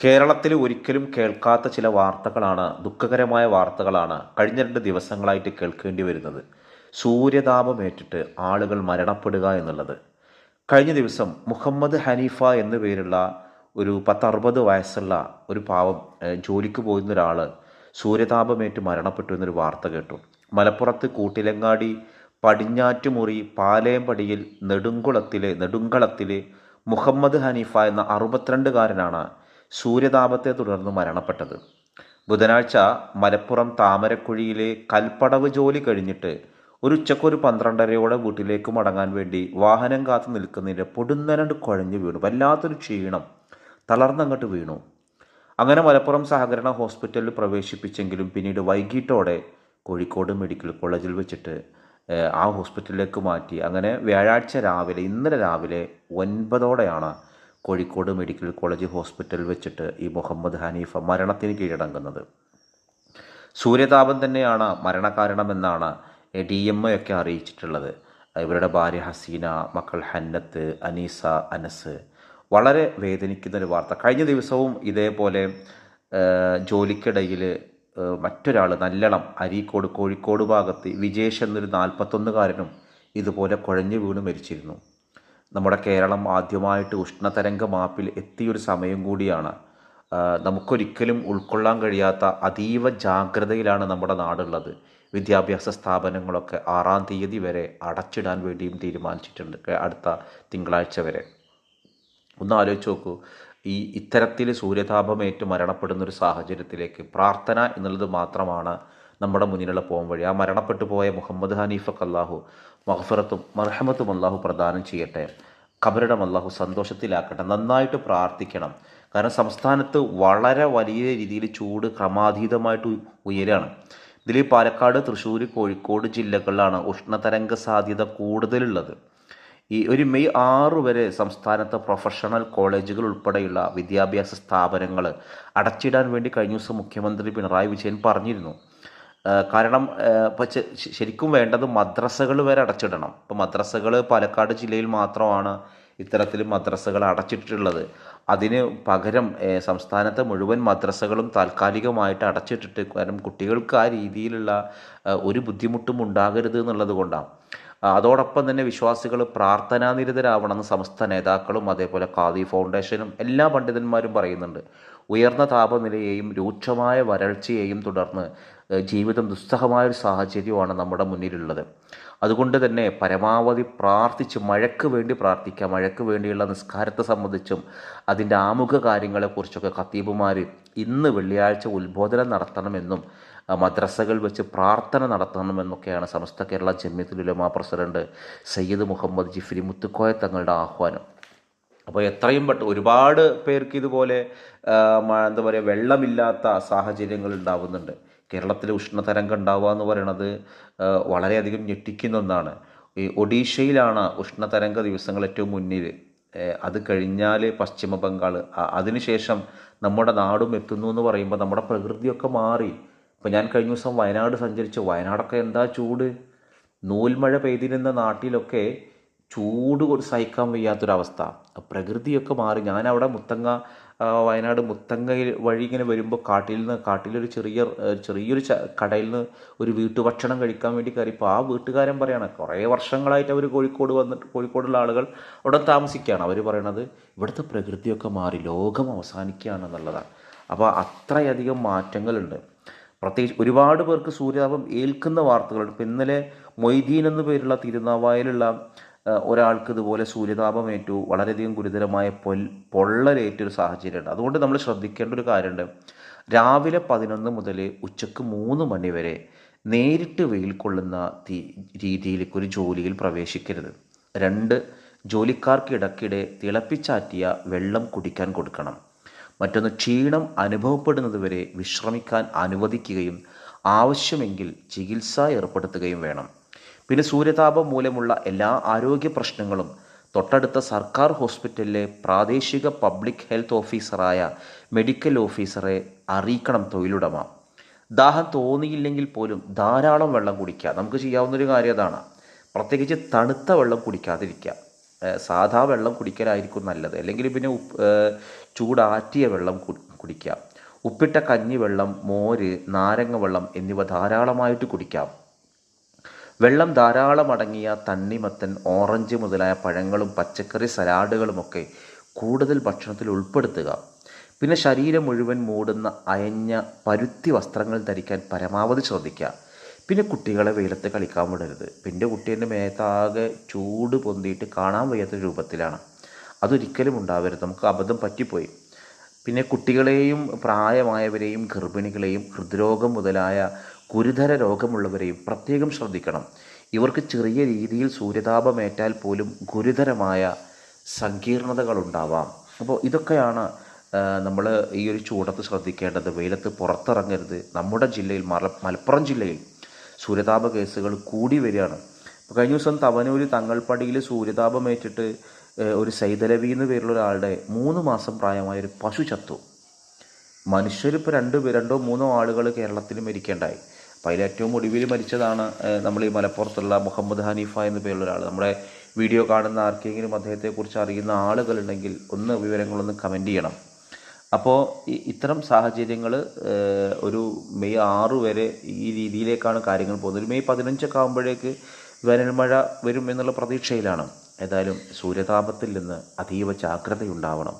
കേരളത്തിൽ ഒരിക്കലും കേൾക്കാത്ത ചില വാർത്തകളാണ് ദുഃഖകരമായ വാർത്തകളാണ് കഴിഞ്ഞ രണ്ട് ദിവസങ്ങളായിട്ട് കേൾക്കേണ്ടി വരുന്നത്. സൂര്യതാപമേറ്റിട്ട് ആളുകൾ മരണപ്പെടുക എന്നുള്ളത്. കഴിഞ്ഞ ദിവസം മുഹമ്മദ് ഹനീഫ എന്നു പേരുള്ള ഒരു പത്തറുപത് വയസ്സുള്ള ഒരു പാവം ജോലിക്ക് പോകുന്ന ഒരാൾ സൂര്യതാപമേറ്റ് മരണപ്പെട്ടു എന്നൊരു വാർത്ത കേട്ടു. മലപ്പുറത്ത് കൂട്ടിലങ്ങാടി പടിഞ്ഞാറ്റുമുറി പാലേമ്പടിയിൽ നെടുങ്കുളത്തിലെ നെടുങ്കളത്തിലെ മുഹമ്മദ് ഹനീഫ എന്ന അറുപത്തിരണ്ടുകാരനാണ് സൂര്യതാപത്തെ തുടർന്ന് മരണപ്പെട്ടത്. ബുധനാഴ്ച മലപ്പുറം താമരക്കുഴിയിലെ കൽപ്പടവ് ജോലി കഴിഞ്ഞിട്ട് ഒരു ഉച്ചക്കൊരു പന്ത്രണ്ടരയോടെ വീട്ടിലേക്ക് മടങ്ങാൻ വേണ്ടി വാഹനം കാത്തു നിൽക്കുന്നതിന്റെ പൊടുന്നനണ്ട് കുഴഞ്ഞു വീണു. വല്ലാത്തൊരു ക്ഷീണം തളർന്നങ്ങോട്ട് വീണു. അങ്ങനെ മലപ്പുറം സഹകരണ ഹോസ്പിറ്റലിൽ പ്രവേശിപ്പിച്ചെങ്കിലും പിന്നീട് വൈകിട്ടോടെ കോഴിക്കോട് മെഡിക്കൽ കോളേജിൽ വെച്ചിട്ട് ആ ഹോസ്പിറ്റലിലേക്ക് മാറ്റി. അങ്ങനെ വ്യാഴാഴ്ച രാവിലെ ഇന്നലെ രാവിലെ ഒൻപതോടെയാണ് കോഴിക്കോട് മെഡിക്കൽ കോളേജ് ഹോസ്പിറ്റലിൽ വെച്ചിട്ട് ഈ മുഹമ്മദ് ഹനീഫ മരണത്തിന് കീഴടങ്ങുന്നത്. സൂര്യതാപം തന്നെയാണ് മരണകാരണമെന്നാണ് ഡി എം ഒക്കെ അറിയിച്ചിട്ടുള്ളത്. ഇവരുടെ ഭാര്യ ഹസീന മക്കൾ ഹന്നത്ത് അനീസ അനസ്. വളരെ വേദനിക്കുന്ന ഒരു വാർത്ത. കഴിഞ്ഞ ദിവസവും ഇതേപോലെ ജോലിക്കിടയിൽ മറ്റൊരാൾ നല്ലണം അരീക്കോട് കോഴിക്കോട് ഭാഗത്ത് വിജേഷ് എന്നൊരു നാൽപ്പത്തൊന്നുകാരനും ഇതുപോലെ കുഴഞ്ഞു വീണ് മരിച്ചിരുന്നു. നമ്മുടെ കേരളം ആദ്യമായിട്ട് ഉഷ്ണതരംഗ മാപ്പിൽ എത്തിയൊരു സമയം കൂടിയാണ്. നമുക്കൊരിക്കലും ഉൾക്കൊള്ളാൻ കഴിയാത്ത അതീവ ജാഗ്രതയിലാണ് നമ്മുടെ നാടുള്ളത്. വിദ്യാഭ്യാസ സ്ഥാപനങ്ങളൊക്കെ ആറാം തീയതി വരെ അടച്ചിടാൻ വേണ്ടിയും തീരുമാനിച്ചിട്ടുണ്ട് അടുത്ത തിങ്കളാഴ്ച വരെ. ഒന്ന് ആലോചിച്ച് നോക്കൂ ഈ ഇത്തരത്തിൽ സൂര്യതാപമേറ്റ് മരണപ്പെടുന്ന ഒരു സാഹചര്യത്തിലേക്ക് പ്രാർത്ഥന എന്നുള്ളത് മാത്രമാണ് നമ്മുടെ മുന്നിലുള്ള പോം വഴി. ആ മരണപ്പെട്ടു പോയ മുഹമ്മദ് ഹനീഫക്ക് അള്ളാഹു മഹഫറത്തും മർഹമത്തും അള്ളാഹു പ്രദാനം ചെയ്യട്ടെ. കബരിടം അള്ളാഹു സന്തോഷത്തിലാക്കട്ടെ. നന്നായിട്ട് പ്രാർത്ഥിക്കണം. കാരണം സംസ്ഥാനത്ത് വളരെ വലിയ രീതിയിൽ ചൂട് ക്രമാതീതമായിട്ട് ഉയരാണ്. ഇതിൽ പാലക്കാട് തൃശ്ശൂർ കോഴിക്കോട് ജില്ലകളിലാണ് ഉഷ്ണതരംഗ സാധ്യത കൂടുതലുള്ളത്. ഈ ഒരു മെയ് ആറ് വരെ സംസ്ഥാനത്തെ പ്രൊഫഷണൽ കോളേജുകൾ ഉൾപ്പെടെയുള്ള വിദ്യാഭ്യാസ സ്ഥാപനങ്ങൾ അടച്ചിടാൻ വേണ്ടി കഴിഞ്ഞ ദിവസം മുഖ്യമന്ത്രി പിണറായി വിജയൻ പറഞ്ഞിരുന്നു. കാരണം ശരിക്കും വേണ്ടത് മദ്രസകൾ വരെ അടച്ചിടണം. ഇപ്പോൾ മദ്രസകൾ പാലക്കാട് ജില്ലയിൽ മാത്രമാണ് ഇത്തരത്തിൽ മദ്രസകൾ അടച്ചിട്ടുള്ളത് അതിന് പകരം സംസ്ഥാനത്തെ മുഴുവൻ മദ്രസകളും താൽക്കാലികമായിട്ട് അടച്ചിട്ടിട്ട് കാരണം കുട്ടികൾക്ക് ആ രീതിയിലുള്ള ഒരു ബുദ്ധിമുട്ടും ഉണ്ടാകരുത് എന്നുള്ളത് കൊണ്ടാണ്. അതോടൊപ്പം തന്നെ വിശ്വാസികൾ പ്രാർത്ഥനാനിരതരാവണമെന്ന് സമസ്ത നേതാക്കളും അതേപോലെ ഖാദി ഫൗണ്ടേഷനും എല്ലാ പണ്ഡിതന്മാരും പറയുന്നുണ്ട്. ഉയർന്ന താപനിലയെയും രൂക്ഷമായ വരൾച്ചയെയും തുടർന്ന് ജീവിതം ദുസ്സഹമായ ഒരു സാഹചര്യമാണ് നമ്മുടെ മുന്നിലുള്ളത്. അതുകൊണ്ട് തന്നെ പരമാവധി പ്രാർത്ഥിച്ച് മഴയ്ക്ക് വേണ്ടി പ്രാർത്ഥിക്കുക മഴയ്ക്ക് വേണ്ടിയുള്ള നിസ്കാരത്തെ സംബന്ധിച്ചും അതിന്റെ ആമുഖ കാര്യങ്ങളെക്കുറിച്ചൊക്കെ ഖത്തീബുമാർ ഇന്ന് വെള്ളിയാഴ്ച ഉത്ബോധനം നടത്തണമെന്നും മദ്രസകൾ വെച്ച് പ്രാർത്ഥന നടത്തണമെന്നൊക്കെയാണ് സമസ്ത കേരള ജമ്യത്തുലുലമ പ്രസിഡന്റ് സയ്യിദ് മുഹമ്മദ് ജിഫ്രി മുത്തുക്കോയ തങ്ങളുടെ ആഹ്വാനം. അപ്പോൾ എത്രയും പെട്ടെന്ന് ഒരുപാട് പേർക്ക് ഇതുപോലെ എന്താ പറയുക വെള്ളമില്ലാത്ത സാഹചര്യങ്ങൾ ഉണ്ടാവുന്നുണ്ട്. കേരളത്തിൽ ഉഷ്ണതരംഗം ഉണ്ടാവുക എന്ന് പറയുന്നത് വളരെയധികം ഞെട്ടിക്കുന്ന ഒന്നാണ്. ഈ ഒഡീഷയിലാണ് ഉഷ്ണതരംഗ ദിവസങ്ങൾ ഏറ്റവും മുന്നിൽ. അത് കഴിഞ്ഞാൽ പശ്ചിമ ബംഗാൾ അതിനുശേഷം നമ്മുടെ നാടും എത്തുന്നു എന്ന് പറയുമ്പോൾ നമ്മുടെ പ്രകൃതിയൊക്കെ മാറി. ഇപ്പോൾ ഞാൻ കഴിഞ്ഞ ദിവസം വയനാട് സഞ്ചരിച്ചു. വയനാടൊക്കെ എന്താ ചൂട്? നൂൽമഴ പെയ്തിരുന്ന നാട്ടിലൊക്കെ ചൂട് സഹിക്കാൻ വയ്യാത്തൊരവസ്ഥ. പ്രകൃതിയൊക്കെ മാറി. ഞാൻ അവിടെ മുത്തങ്ങ വയനാട് മുത്തങ്ങയിൽ വഴി ഇങ്ങനെ വരുമ്പോൾ കാട്ടിൽ നിന്ന് കാട്ടിലൊരു ചെറിയ ചെറിയൊരു കടയിൽ നിന്ന് ഒരു വീട്ടുഭക്ഷണം കഴിക്കാൻ വേണ്ടി കയറിയപ്പോൾ ആ വീട്ടുകാരൻ പറയാണ് കുറേ വർഷങ്ങളായിട്ട് അവർ കോഴിക്കോട് വന്നിട്ട് കോഴിക്കോടുള്ള ആളുകൾ അവിടെ താമസിക്കുകയാണ് അവർ പറയണത് ഇവിടുത്തെ പ്രകൃതിയൊക്കെ മാറി ലോകം അവസാനിക്കുകയാണ് എന്നുള്ളതാണ്. അപ്പോൾ അത്രയധികം മാറ്റങ്ങളുണ്ട്. പ്രത്യേകിച്ച് ഒരുപാട് പേർക്ക് സൂര്യതാപം ഏൽക്കുന്ന വാർത്തകളുണ്ട്. ഇപ്പം ഇന്നലെ മൊയ്തീൻ എന്നു പേരുള്ള തിരുനാവായിലുള്ള ഒരാൾക്ക് ഇതുപോലെ സൂര്യതാപമേറ്റു വളരെയധികം ഗുരുതരമായ പൊൽ പൊള്ളലേറ്റൊരു സാഹചര്യമുണ്ട്. അതുകൊണ്ട് നമ്മൾ ശ്രദ്ധിക്കേണ്ട ഒരു കാര്യമുണ്ട്. രാവിലെ പതിനൊന്ന് മുതൽ ഉച്ചയ്ക്ക് മൂന്ന് മണി വരെ നേരിട്ട് വെയിൽ കൊള്ളുന്ന രീതിയിലേക്ക് ഒരു ജോലിയിൽ പ്രവേശിക്കരുത്. രണ്ട് ജോലിക്കാർക്ക് ഇടയ്ക്കിടെ തിളപ്പിച്ചാറ്റിയ വെള്ളം കുടിക്കാൻ കൊടുക്കണം. മറ്റൊന്ന് ക്ഷീണം അനുഭവപ്പെടുന്നതുവരെ വിശ്രമിക്കാൻ അനുവദിക്കുകയും ആവശ്യമെങ്കിൽ ചികിത്സ ഏർപ്പെടുത്തുകയും വേണം. പിന്നെ സൂര്യതാപം മൂലമുള്ള എല്ലാ ആരോഗ്യ പ്രശ്നങ്ങളും. തൊട്ടടുത്ത സർക്കാർ ഹോസ്പിറ്റലിലെ പ്രാദേശിക പബ്ലിക് ഹെൽത്ത് ഓഫീസറായ മെഡിക്കൽ ഓഫീസറെ അറിയിക്കണം തൊഴിലുടമ. ദാഹം തോന്നിയില്ലെങ്കിൽ പോലും ധാരാളം വെള്ളം കുടിക്കുക. നമുക്ക് ചെയ്യാവുന്നൊരു കാര്യം അതാണ്. പ്രത്യേകിച്ച് തണുത്ത വെള്ളം കുടിക്കാതിരിക്കുക. സാധാ വെള്ളം കുടിക്കലായിരിക്കും നല്ലത്. അല്ലെങ്കിൽ പിന്നെ ചൂടാറ്റിയ വെള്ളം കുടിക്കുക. ഉപ്പിട്ട കഞ്ഞിവെള്ളം മോര് നാരങ്ങ വെള്ളം എന്നിവ ധാരാളമായിട്ട് കുടിക്കാം. വെള്ളം ധാരാളം അടങ്ങിയ തണ്ണിമത്തൻ ഓറഞ്ച് മുതലായ പഴങ്ങളും പച്ചക്കറി സലാഡുകളുമൊക്കെ കൂടുതൽ ഭക്ഷണത്തിൽ ഉൾപ്പെടുത്തുക. പിന്നെ ശരീരം മുഴുവൻ മൂടുന്ന അയഞ്ഞ പരുത്തി വസ്ത്രങ്ങൾ ധരിക്കാൻ പരമാവധി ശ്രദ്ധിക്കുക. പിന്നെ കുട്ടികളെ വെയിലത്ത് കളിക്കാൻ വിടരുത്. പിന്നെ കുട്ടീന്റെ മേത്താകെ ചൂട് പൊന്തിയിട്ട് കാണാൻ വയ്യാത്ത രൂപത്തിലാണ്. അതൊരിക്കലും ഉണ്ടാവരുത്. നമുക്ക് അബദ്ധം പറ്റിപ്പോയി. പിന്നെ കുട്ടികളെയും പ്രായമായവരെയും ഗർഭിണികളെയും ഹൃദ്രോഗം മുതലായ ഗുരുതര രോഗമുള്ളവരെയും പ്രത്യേകം ശ്രദ്ധിക്കണം. ഇവർക്ക് ചെറിയ രീതിയിൽ സൂര്യതാപമേറ്റാൽ പോലും ഗുരുതരമായ സങ്കീർണതകളുണ്ടാവാം. അപ്പോൾ ഇതൊക്കെയാണ് നമ്മൾ ഈ ഒരു ചൂടത്ത് ശ്രദ്ധിക്കേണ്ടത്. വെയിലത്ത് പുറത്തിറങ്ങരുത്. നമ്മുടെ ജില്ലയിൽ മല മലപ്പുറം ജില്ലയിൽ സൂര്യതാപ കേസുകൾ കൂടി വരികയാണ്. ഇപ്പോൾ കഴിഞ്ഞ ദിവസം തവനൂര് തങ്ങൾപ്പടിയിൽ സൂര്യതാപമേറ്റിട്ട് ഒരു സൈതലവി എന്ന് പേരുള്ള ഒരാളുടെ മൂന്ന് മാസം പ്രായമായ ഒരു പശു ചത്തു. മനുഷ്യരിപ്പോൾ രണ്ട് രണ്ടോ മൂന്നോ ആളുകൾ കേരളത്തിൽ മരിക്കേണ്ടായി. അപ്പോൾ അതിൽ ഏറ്റവും ഒടുവിൽ മരിച്ചതാണ് നമ്മൾ ഈ മലപ്പുറത്തുള്ള മുഹമ്മദ് ഹനീഫ എന്ന പേരുള്ള ഒരാൾ. നമ്മുടെ വീഡിയോ കാണുന്ന ആർക്കെങ്കിലും അദ്ദേഹത്തെക്കുറിച്ച് അറിയുന്ന ആളുകളുണ്ടെങ്കിൽ ഒന്ന് വിവരങ്ങളൊന്ന് കമന്റ് ചെയ്യണം. അപ്പോൾ ഇത്തരം സാഹചര്യങ്ങൾ ഒരു മെയ് ആറ് വരെ ഈ രീതിയിലേക്കാണ് കാര്യങ്ങൾ പോകുന്നത്. ഒരു മെയ് പതിനഞ്ചൊക്കെ ആകുമ്പോഴേക്ക് വേനൽമഴ വരും എന്നുള്ള പ്രതീക്ഷയിലാണ്. ഏതായാലും സൂര്യതാപത്തിൽ നിന്ന് അതീവ ജാഗ്രതയുണ്ടാവണം.